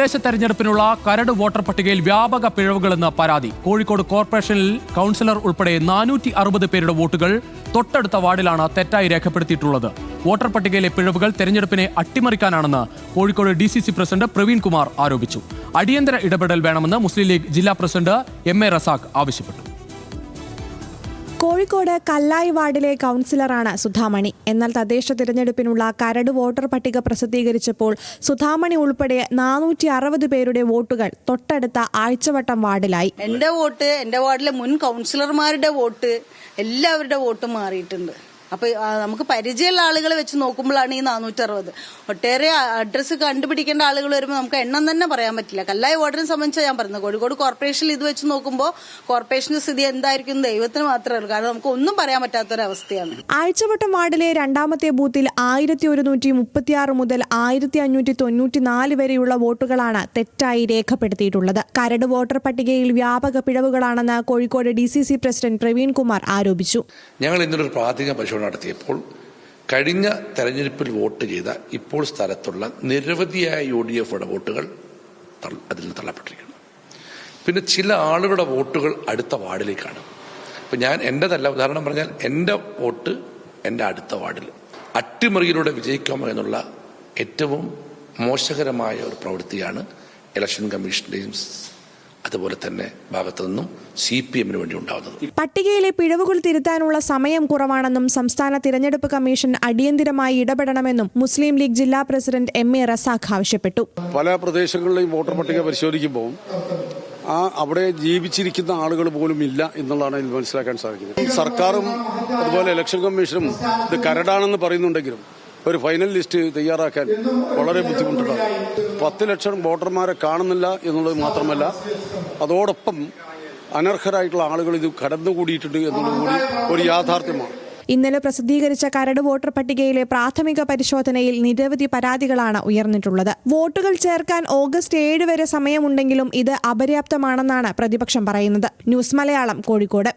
തദ്ദേശ തെരഞ്ഞെടുപ്പിനുള്ള കരട് വോട്ടർ പട്ടികയിൽ വ്യാപക പിഴവുകളെന്ന് പരാതി. കോഴിക്കോട് കോർപ്പറേഷനിൽ കൗൺസിലർ ഉൾപ്പെടെ നാനൂറ്റി അറുപത് പേരുടെ വോട്ടുകൾ തൊട്ടടുത്ത വാർഡിലാണ് തെറ്റായി രേഖപ്പെടുത്തിയിട്ടുള്ളത്. വോട്ടർ പട്ടികയിലെ പിഴവുകൾ തെരഞ്ഞെടുപ്പിനെ അട്ടിമറിക്കാനാണെന്ന് കോഴിക്കോട് ഡി പ്രസിഡന്റ് പ്രവീൺ കുമാർ ആരോപിച്ചു. അടിയന്തര ഇടപെടൽ വേണമെന്ന് മുസ്ലിം ലീഗ് ജില്ലാ പ്രസിഡന്റ് എം എ റസാഖ് ആവശ്യപ്പെട്ടു. കോഴിക്കോട് കല്ലായി വാർഡിലെ കൗൺസിലറാണ് സുധാമണി. എന്നാൽ തദ്ദേശ തിരഞ്ഞെടുപ്പിനുള്ള കരട് വോട്ടർ പട്ടിക പ്രസിദ്ധീകരിച്ചപ്പോൾ സുധാമണി ഉൾപ്പെടെ നാനൂറ്റി അറുപത് പേരുടെ വോട്ടുകൾ തൊട്ടടുത്ത ആഴ്ചവട്ടം വാർഡിലായി. എന്റെ വോട്ട് എന്റെ വാർഡിലെ മുൻ കൗൺസിലർമാരുടെ വോട്ട് എല്ലാവരുടെ വോട്ടും മാറിയിട്ടുണ്ട്. അപ്പൊ നമുക്ക് പരിചയമുള്ള ആളുകളെ വെച്ച് നോക്കുമ്പോഴാണ് ഈ നാനൂറ്ററുപത്. ഒട്ടേറെ അഡ്രസ്സ് കണ്ടുപിടിക്കേണ്ട ആളുകൾ വരുമ്പോൾ നമുക്ക് എണ്ണം തന്നെ പറയാൻ പറ്റില്ല. കല്ലായി വാർഡിനെ സംബന്ധിച്ച് ഞാൻ പറയുന്നത്. കോഴിക്കോട് കോർപ്പറേഷനിൽ ഇത് വെച്ച് നോക്കുമ്പോൾ കോർപ്പറേഷന്റെ സ്ഥിതി എന്തായിരിക്കും ദൈവത്തിന് മാത്രമേ ഉള്ളൂ. കാരണം നമുക്ക് ഒന്നും പറയാൻ പറ്റാത്തൊരവസ്ഥയാണ്. ആഴ്ചവട്ടം വാർഡിലെ രണ്ടാമത്തെ ബൂത്തിൽ ആയിരത്തി ഒരുന്നൂറ്റി മുപ്പത്തിയാറ് മുതൽ ആയിരത്തി അഞ്ഞൂറ്റി തൊണ്ണൂറ്റി നാല് വരെയുള്ള വോട്ടുകളാണ് തെറ്റായി രേഖപ്പെടുത്തിയിട്ടുള്ളത്. കരട് വോട്ടർ പട്ടികയിൽ വ്യാപക പിഴവുകളാണെന്ന് Kozhikode D C C president Praveen Kumar ആരോപിച്ചു. ഞങ്ങൾ ഇന്നൊരു പ്രാഥമിക പരിശോധന നടത്തിയപ്പോൾ കഴിഞ്ഞ തെരഞ്ഞെടുപ്പിൽ വോട്ട് ചെയ്ത ഇപ്പോൾ സ്ഥലത്തുള്ള നിരവധിയായ യു ഡി എഫ് വോട്ടുകൾ അതിൽ നിന്ന് തള്ളപ്പെട്ടിരിക്കുന്നു. പിന്നെ ചില ആളുകളുടെ വോട്ടുകൾ അടുത്ത വാർഡിലേക്കാണ്. ഇപ്പം ഞാൻ എന്റെതല്ല ഉദാഹരണം പറഞ്ഞാൽ എന്റെ വോട്ട് എന്റെ അടുത്ത വാർഡിൽ. അട്ടിമറിയിലൂടെ വിജയിക്കാമോ എന്നുള്ള ഏറ്റവും മോശകരമായ ഒരു പ്രവൃത്തിയാണ് ഇലക്ഷൻ കമ്മീഷന്റെയും അതുപോലെ തന്നെ ഭാഗത്തു നിന്നും സി പി എമ്മിന് വേണ്ടി ഉണ്ടാകുന്നത് പട്ടികയിലെ പിഴവുകൾ തിരുത്താനുള്ള സമയം കുറവാണെന്നും സംസ്ഥാന തിരഞ്ഞെടുപ്പ് കമ്മീഷൻ അടിയന്തിരമായി ഇടപെടണമെന്നും മുസ്ലിം ലീഗ് ജില്ലാ പ്രസിഡന്റ് എം എ റസാഖ് ആവശ്യപ്പെട്ടു. പല പ്രദേശങ്ങളിലെയും വോട്ടർ പട്ടിക പരിശോധിക്കുമ്പോൾ ആ അവിടെ ജീവിച്ചിരിക്കുന്ന ആളുകൾ പോലും ഇല്ല എന്നുള്ളതാണ് ഇതിൽ മനസ്സിലാക്കാൻ സാധിക്കുന്നത്. സർക്കാരും അതുപോലെ ഇലക്ഷൻ കമ്മീഷനും ഇത് കരടാണെന്ന് പറയുന്നുണ്ടെങ്കിലും ഒരു ഫൈനൽ ലിസ്റ്റ് തയ്യാറാക്കാൻ വളരെ ബുദ്ധിമുട്ടുണ്ടാകും. പത്ത് ലക്ഷം വോട്ടർമാരെ കാണുന്നില്ല എന്നുള്ളത് മാത്രമല്ല അതോടൊപ്പം അനർഹരായിട്ടുള്ള ആളുകൾ ഇത് കടന്നുകൂടിയിട്ടുണ്ട് എന്നുള്ളത് കൂടി ഒരു യാഥാർത്ഥ്യമാണ്. ഇന്നലെ പ്രസിദ്ധീകരിച്ച കരട് വോട്ടർ പട്ടികയിലെ പ്രാഥമിക പരിശോധനയിൽ നിരവധി പരാതികളാണ് ഉയർന്നിട്ടുള്ളത്. വോട്ടുകൾ ചേർക്കാൻ ഓഗസ്റ്റ് ഏഴ് വരെ സമയമുണ്ടെങ്കിലും ഇത് അപര്യാപ്തമാണെന്നാണ് പ്രതിപക്ഷം പറയുന്നത്. ന്യൂസ് മലയാളം കോഴിക്കോട്.